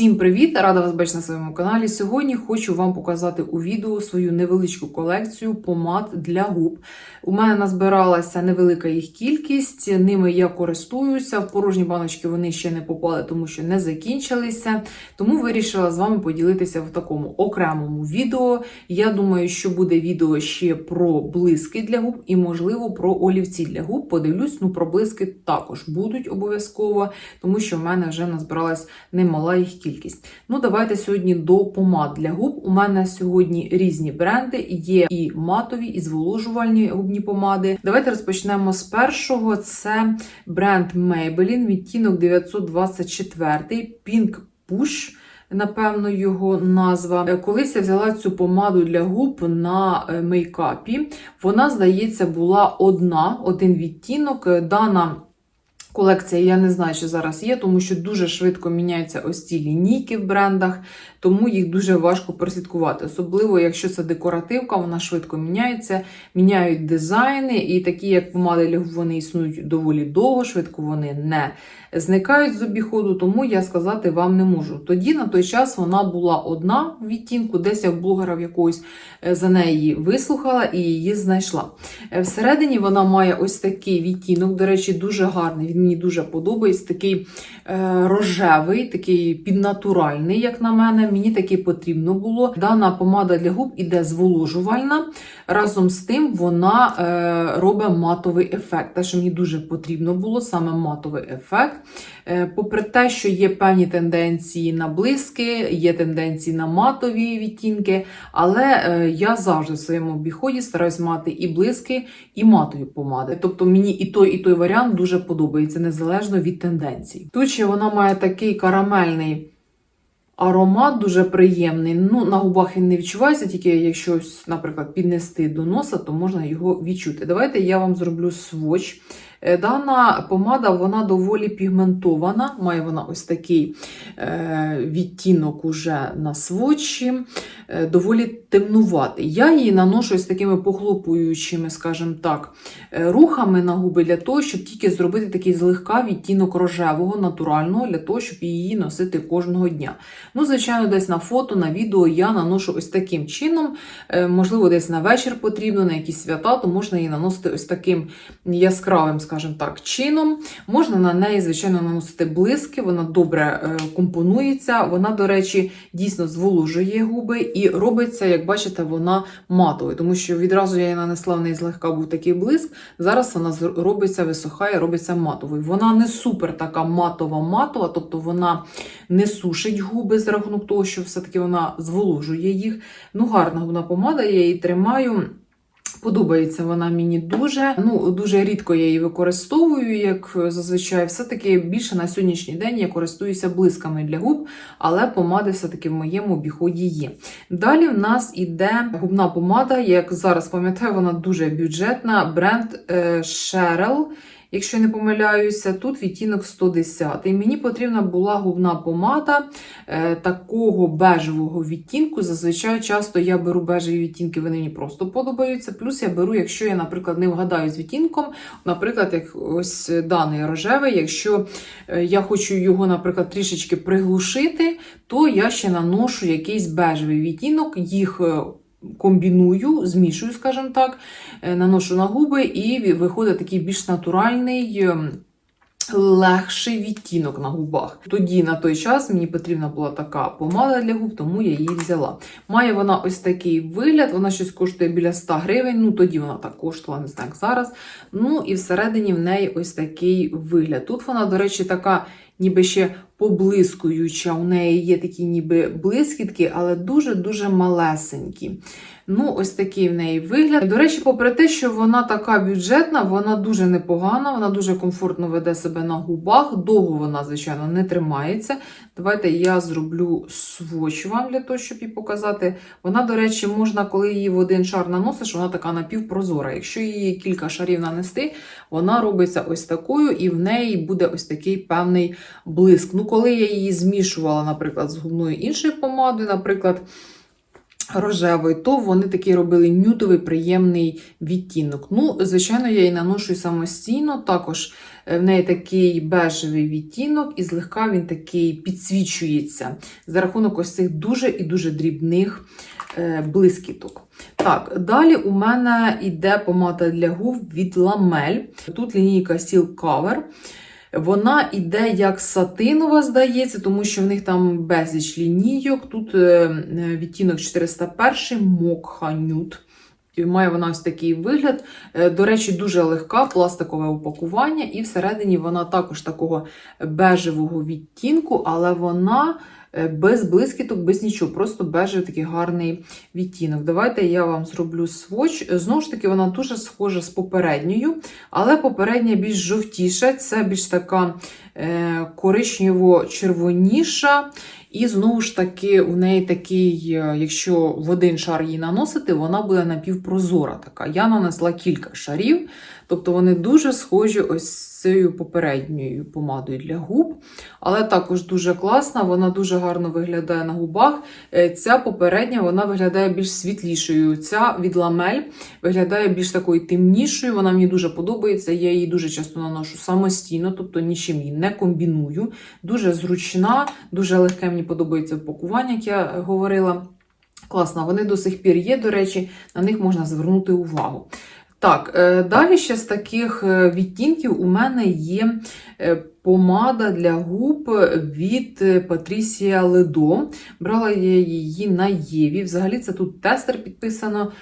Всім привіт! Рада вас бачити на своєму каналі. Сьогодні хочу вам показати у відео свою невеличку колекцію помад для губ. У мене назбиралася невелика їх кількість, ними я користуюся. В порожні баночки вони ще не попали, тому що не закінчилися. Тому вирішила з вами поділитися в такому окремому відео. Я думаю, що буде відео ще про блиски для губ і, можливо, про олівці для губ. Подивлюсь, ну про блиски також будуть обов'язково, тому що в мене вже назбиралась немала їх кількість. Ну, давайте сьогодні до помад для губ. У мене сьогодні різні бренди, є і матові, і зволожувальні губні помади. Давайте розпочнемо з першого. Це бренд Maybelline, відтінок 924 Pink Push. Напевно, його назва. Е, Колись я взяла цю помаду для губ на е, мейкапі. Вона, здається, була одна, один відтінок. Е, Дана Колекція, я не знаю, чи зараз є, тому що дуже швидко міняються ось ці лінійки в брендах, тому їх дуже важко прослідкувати. Особливо, якщо це декоративка, вона швидко міняється, міняють дизайни, і такі, як помади для губ, вони існують доволі довго, швидко вони не зникають з обіходу, тому я сказати вам не можу. Тоді на той час вона була одна в відтінку, десь я в блогера в якогось е, за неї вислухала і її знайшла. Е, Всередині вона має ось такий відтінок, до речі, дуже гарний. Мені дуже подобається. Такий е, рожевий, такий піднатуральний, як на мене. Мені такий потрібно було. Дана помада для губ іде зволожувальна. Разом з тим вона е, робить матовий ефект. Те, що мені дуже потрібно було, саме матовий ефект. Е, попри те, що є певні тенденції на блиски, є тенденції на матові відтінки, але е, я завжди в своєму обіході стараюсь мати і блиски, і матові помади. Тобто мені і той, і той варіант дуже подобається, незалежно від тенденцій. Ще вона має такий карамельний. Аромат дуже приємний. Ну, на губах він не відчувається, тільки якщо, наприклад, піднести до носа, то можна його відчути. Давайте я вам зроблю своч. Е, Дана помада вона доволі пігментована, має вона ось такий е, відтінок уже на свочі, доволі темнуватий. Я її наношу ось такими похлопуючими, скажімо так, е, рухами на губи для того, щоб тільки зробити такий злегка відтінок рожевого, натурального, для того, щоб її носити кожного дня. Ну, звичайно, десь на фото, на відео я наношу ось таким чином. Е, Можливо, десь на вечір потрібно, на якісь свята, то можна її наносити ось таким яскравим, скажімо так, чином. Можна на неї, звичайно, наносити блиски, вона добре е, компонується. Вона, до речі, дійсно зволожує губи і робиться, як бачите, вона матовою, тому що відразу я її нанесла в неї злегка був такий блиск. Зараз вона робиться, висохає, робиться матовою. Вона не супер така матова-матова, тобто вона не сушить губи з рахунок того, що все-таки вона зволожує їх. Ну, гарна губна помада, я її тримаю. Подобається вона мені дуже. Ну, дуже рідко я її використовую, як зазвичай. Все-таки більше на сьогоднішній день я користуюся блисками для губ, але помади все-таки в моєму обіході є. Далі в нас іде губна помада, як зараз пам'ятаю, вона дуже бюджетна. Бренд е, Sheryl. Якщо не помиляюся, тут відтінок 110. І мені потрібна була губна помада е, такого бежевого відтінку. Зазвичай часто я беру бежеві відтінки, вони мені просто подобаються. Плюс я беру, якщо я, наприклад, не вгадаю з відтінком, наприклад, як ось даний рожевий, якщо е, я хочу його, наприклад, трішечки приглушити, то я ще наношу якийсь бежевий відтінок, їх. Комбіную, змішую, скажімо так, е, наношу на губи, і виходить такий більш натуральний, ем, легший відтінок на губах. Тоді на той час мені потрібна була така помада для губ, тому я її взяла. Має вона ось такий вигляд, вона щось коштує біля 100 гривень. Ну тоді вона так коштувала, не знаю, як зараз. Ну і всередині в неї ось такий вигляд. Тут вона, до речі, така, ніби ще поблискуюча. У неї є такі ніби блискітки, але дуже-дуже малесенькі. Ну, ось такий в неї вигляд. До речі, попри те, що вона така бюджетна, вона дуже непогана, вона дуже комфортно веде себе на губах. Довго вона, звичайно, не тримається. Давайте я зроблю своч вам для того, щоб її показати. Вона, до речі, можна, коли її в один шар наносиш, вона така напівпрозора. Якщо її кілька шарів нанести, вона робиться ось такою, і в неї буде ось такий певний блиск. Ну, коли я її змішувала, наприклад, з губною іншою помадою, наприклад. рожевий, то вони такий робили нюдовий приємний відтінок. Ну, звичайно, я її наношу самостійно. Також е, в неї такий бежевий відтінок, і злегка він такий підсвічується за рахунок ось цих дуже і дуже дрібних е, блискіток. Так, далі у мене йде помада для губ від Ламель. Тут лінійка Seal Cover. Вона іде як сатинова, здається, тому що в них там безліч лінійок. Тут е, е, відтінок 401 Мокха Нюд. Має вона ось такий вигляд. Е, До речі, дуже легка пластикове упакування, і всередині вона також такого бежевого відтінку, але вона без блискіток, без нічого, просто бежевий такий гарний відтінок. Давайте я вам зроблю своч. Знову ж таки, вона дуже схожа з попередньою, але попередня більш жовтіша, це більш така е, коричнево-червоніша. І знову ж таки, у неї такий, е, якщо в один шар її наносити, вона буде напівпрозора така. Я нанесла кілька шарів, тобто вони дуже схожі ось з цією попередньою помадою для губ. Але також дуже класна, вона дуже гарно виглядає на губах. Е, Ця попередня вона виглядає більш світлішою. Ця від ламель виглядає більш такою темнішою. Вона мені дуже подобається. Я її дуже часто наношу самостійно, тобто нічим її не комбіную. Дуже зручна, дуже легке мені подобається упакування, як я говорила. Класно, вони до сих пір є, до речі, на них можна звернути увагу. Так, е, далі ще з таких е, відтінків у мене є е, помада для губ від Patricia Ledo. Брала я її на Єві. Взагалі це тут тестер підписано.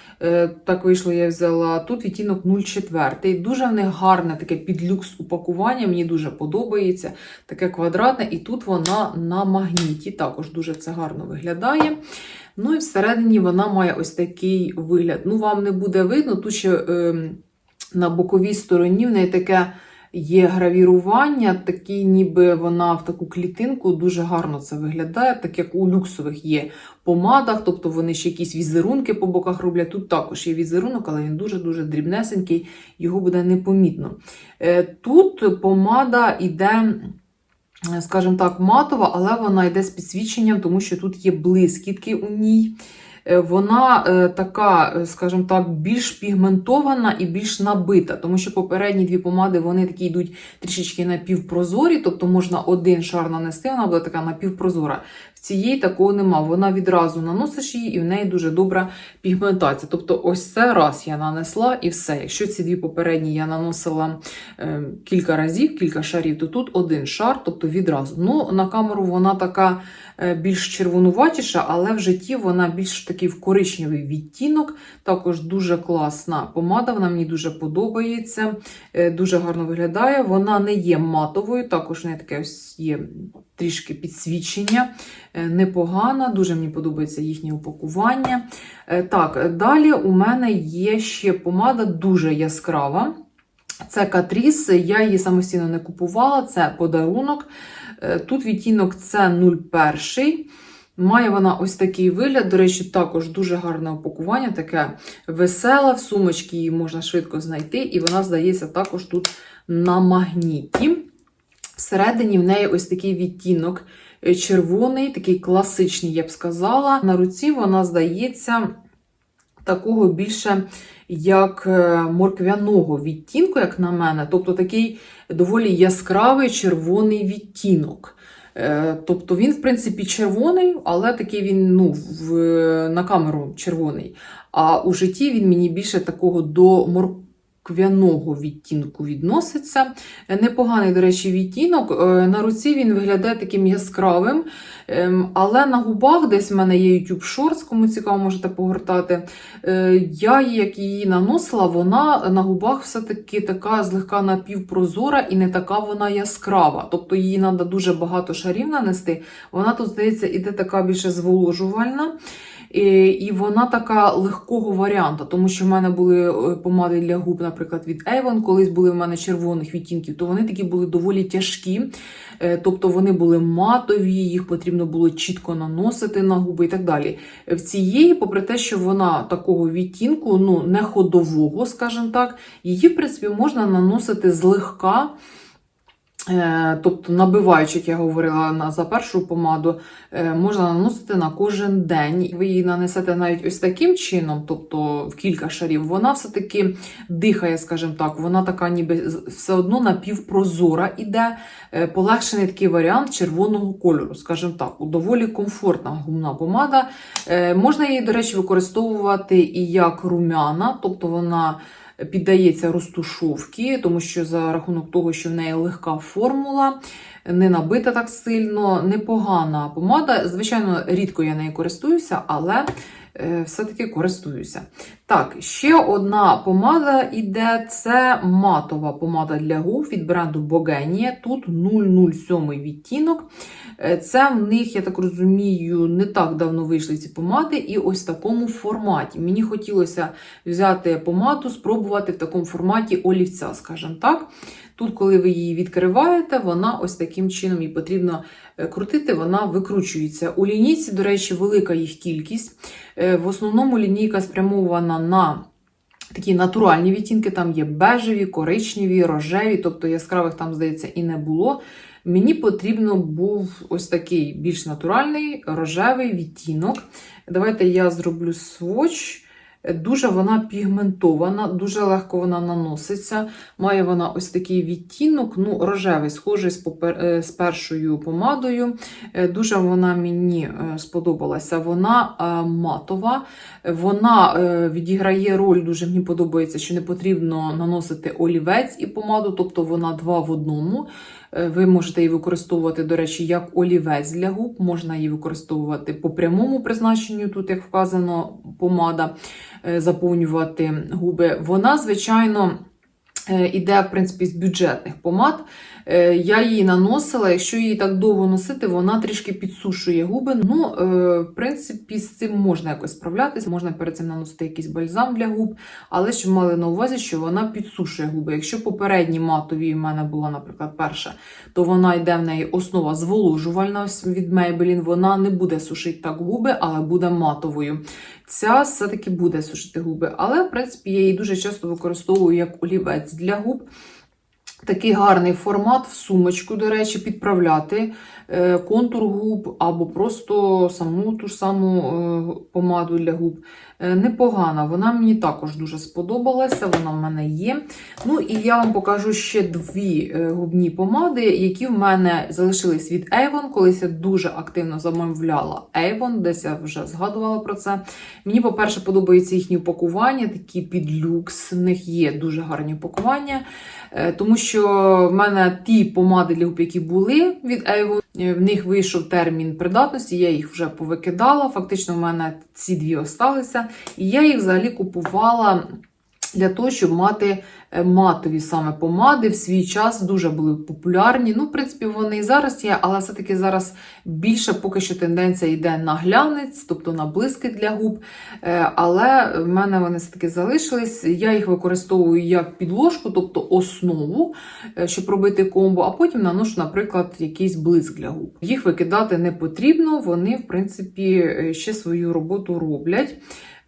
Так вийшло, я взяла. Тут відтінок 04. Дуже в них гарне таке підлюкс упакування, мені дуже подобається. Таке квадратне, і тут вона на магніті. Також дуже це гарно виглядає. Ну і всередині вона має ось такий вигляд. Ну, вам не буде видно, тут ще е, на боковій стороні в неї таке є гравірування, такі, ніби вона в таку клітинку дуже гарно це виглядає, так як у люксових є помадах, тобто вони ще якісь візерунки по боках роблять. Тут також є візерунок, але він дуже-дуже дрібнесенький, його буде непомітно. Е, тут помада йде скажімо так, матова, але вона йде з підсвіченням, тому що тут є блискітки у ній. Е, Вона е, така, е, скажімо так, більш пігментована і більш набита, тому що попередні дві помади вони такі йдуть трішечки напівпрозорі, тобто можна один шар нанести, вона буде така напівпрозора. В цієї такого нема. Вона відразу наносиш її, і в неї дуже добра пігментація. Тобто, ось це раз я нанесла і все. Якщо ці дві попередні я наносила е, кілька разів, кілька шарів, то тут один шар, тобто відразу. Ну, на камеру вона така більш червонуватіша, але в житті вона більш такий в коричневий відтінок. Також дуже класна помада, вона мені дуже подобається, е, дуже гарно виглядає. Вона не є матовою, також в неї таке ось є трішки підсвічення. Е, Непогана, дуже мені подобається їхнє упакування. Е, Так, далі у мене є ще помада дуже яскрава. Це Катріс, я її самостійно не купувала, це подарунок. Е, Тут відтінок це 01. Має вона ось такий вигляд. До речі, також дуже гарне упакування, таке веселе, в сумочці її можна швидко знайти, і вона, здається, також тут на магніті. Всередині в неї ось такий відтінок е, червоний, такий класичний, я б сказала. На руці вона здається такого більше як е, морквяного відтінку, як на мене. Тобто такий доволі яскравий червоний відтінок. Е, Тобто він, в принципі, червоний, але такий він ну, в, на камеру червоний. А у житті він мені більше такого до морквяного відтінку відноситься. Е, Непоганий, до речі, відтінок. Е, На руці він виглядає таким яскравим. Ем, Але на губах десь в мене є YouTube Shorts, кому цікаво, можете погортати. Е, Я, як її наносила, вона на губах все-таки така злегка напівпрозора і не така вона яскрава. Тобто її треба дуже багато шарів нанести. Вона тут, здається, іде така більше зволожувальна. І вона така легкого варіанту, тому що в мене були е, помади для губ, наприклад, від Avon, колись були в мене червоних відтінків, то вони такі були доволі тяжкі. Е, Тобто вони були матові, їх потрібно було чітко наносити на губи і так далі. В цієї, попри те, що вона такого відтінку, ну не ходового, скажімо так, її, в принципі, можна наносити злегка. Е, Тобто, набиваючи, як я говорила за першу помаду, е, можна наносити на кожен день. Ви її нанесете навіть ось таким чином, тобто в кілька шарів, вона все-таки дихає, скажімо так, вона така ніби все одно напівпрозора іде. Е, Полегшений такий варіант червоного кольору, скажімо так, доволі комфортна гумна помада. Можна її, до речі, використовувати і як румяна, тобто вона піддається розтушовці, тому що за рахунок того, що в неї легка формула, не набита так сильно, непогана помада. Звичайно, рідко я нею користуюся, але все-таки користуюся. Так, ще одна помада іде це матова помада для губ від бренду Bogenia. Тут 007 відтінок. Е, Це в них, я так розумію, не так давно вийшли ці помади, і ось в такому форматі. Мені хотілося взяти помаду, спробувати в такому форматі олівця, скажімо так. Тут, коли ви її відкриваєте, вона ось таким чином і потрібно е, крутити, вона викручується. У лінійці, до речі, велика їх кількість. Е, В основному лінійка спрямована на такі натуральні відтінки, там є бежеві, коричневі, рожеві, тобто яскравих там, здається, і не було. Мені потрібно був ось такий більш натуральний рожевий відтінок. Давайте я зроблю сводч. Дуже вона пігментована, дуже легко вона наноситься. Має вона ось такий відтінок, ну, рожевий, схожий з, е, першою помадою. Е, Дуже вона мені е, сподобалася. Вона матова, вона відіграє роль, дуже мені подобається, що не потрібно наносити олівець і помаду, тобто вона два в одному. Е, Ви можете її використовувати, до речі, як олівець для губ, можна її використовувати по прямому призначенню, тут, як вказано, помада, е, заповнювати губи. Вона, звичайно, іде, в принципі, з бюджетних помад. Е, Я її наносила, якщо її так довго носити, вона трішки підсушує губи. Ну, е, в принципі, з цим можна якось справлятися, можна перед цим наносити якийсь бальзам для губ, але щоб мали на увазі, що вона підсушує губи. Якщо попередні матові в мене була, наприклад, перша, то вона йде в неї основа зволожувальна від Maybelline, вона не буде сушити так губи, але буде матовою. Ця все-таки буде сушити губи, але, в принципі, я її дуже часто використовую як олівець для губ. Такий гарний формат в сумочку, до речі, підправляти контур губ або просто саму ту ж саму е, помаду для губ. Е, Непогана, вона мені також дуже сподобалася, вона в мене є. Ну і я вам покажу ще дві е, губні помади, які в мене залишились від Avon. Колись я дуже активно замовляла Avon, десь я вже згадувала про це. Мені, по-перше, подобається їхні упакування, такі під люкс. В них є дуже гарні упакування. Е, Тому що в мене ті помади для губ, які були від Avon, е, в них вийшов термін придатності, я їх вже повикидала. Фактично, в мене ці дві осталися. І я їх взагалі купувала для того, щоб мати е, матові саме помади. В свій час дуже були популярні. Ну, в принципі, вони і зараз є, але все-таки зараз більше поки що тенденція йде на глянець, тобто на блиски для губ. Е, Але в мене вони все-таки залишились. Я їх використовую як підложку, тобто основу, е, щоб робити комбо, а потім наношу, наприклад, якийсь блиск для губ. Їх викидати не потрібно, вони, в принципі, ще свою роботу роблять.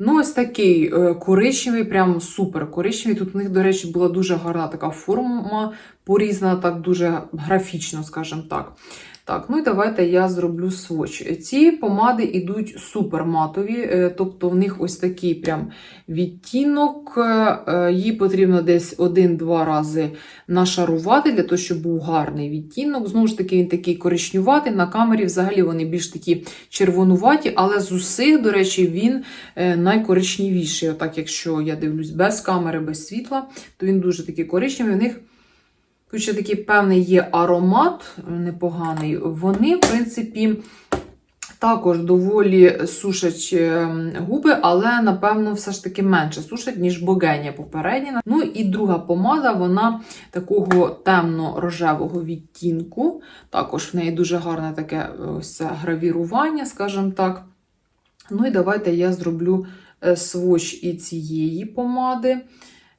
Ну, ось такий е, коричневий, прям супер коричневий. Тут у них, до речі, була дуже гарна така форма, порізана, так дуже графічно, скажімо так. Так, ну і давайте я зроблю сводч. Ці помади йдуть супер матові, е, тобто в них ось такий прям відтінок. е, е, Її потрібно десь один-два рази нашарувати, для того, щоб був гарний відтінок. Знову ж таки, він такий коричнюватий. На камері взагалі вони більш такі червонуваті, але з усіх, до речі, він найкоричневіший. Отак, якщо я дивлюсь без камери, без світла, то він дуже такий коричневий. У них Тут ще такий певний є аромат непоганий. Вони, в принципі, також доволі сушать ем, губи, але, напевно, все ж таки менше сушать, ніж богеня попередня. Ну і друга помада, вона такого темно-рожевого відтінку. Також в неї дуже гарне таке ось гравірування, скажімо так. Ну і давайте я зроблю е, сводч і цієї помади.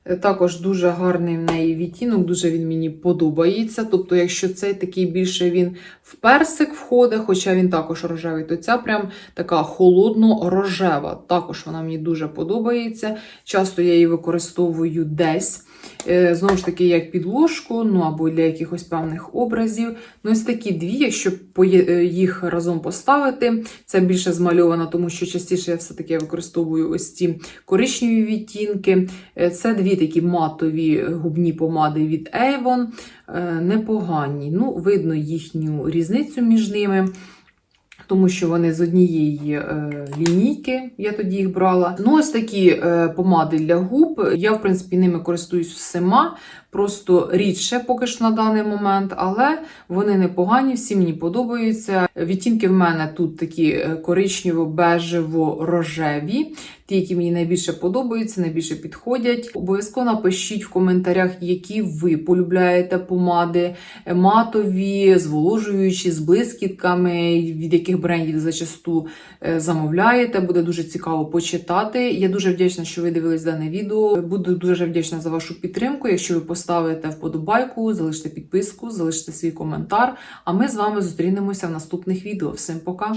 Е, Також дуже гарний в неї відтінок, дуже він мені подобається. Тобто, якщо цей такий більше він в персик входить, хоча він також рожевий, то ця прям така холодно-рожева. Також вона мені дуже подобається. Часто я її використовую десь. Е, Знову ж таки, як підложку, ну або для якихось певних образів. Ну, ось такі дві, якщо е, їх разом поставити, це більше змальовано, тому що частіше я все-таки використовую ось ці коричневі відтінки. Е, Це дві такі матові губні помади від Avon. Непогані. Ну, видно їхню різницю між ними. Тому що вони з однієї е, лінійки, я тоді їх брала. Ну, ось такі е, помади для губ. Я, в принципі, ними користуюсь всіма, просто рідше поки що на даний момент, але вони непогані, всі мені подобаються. Відтінки в мене тут такі е, коричнево-бежево-рожеві, ті, які мені найбільше подобаються, найбільше підходять. Обов'язково напишіть в коментарях, які ви полюбляєте помади, матові, зволожуючі, з блискітками, від яких брендів зачасту е, замовляєте. Буде дуже цікаво почитати. Я дуже вдячна, що ви дивились дане відео. Буду дуже вдячна за вашу підтримку. Якщо ви поставите вподобайку, залишите підписку, залишите свій коментар. А ми з вами зустрінемося в наступних відео. Всім пока!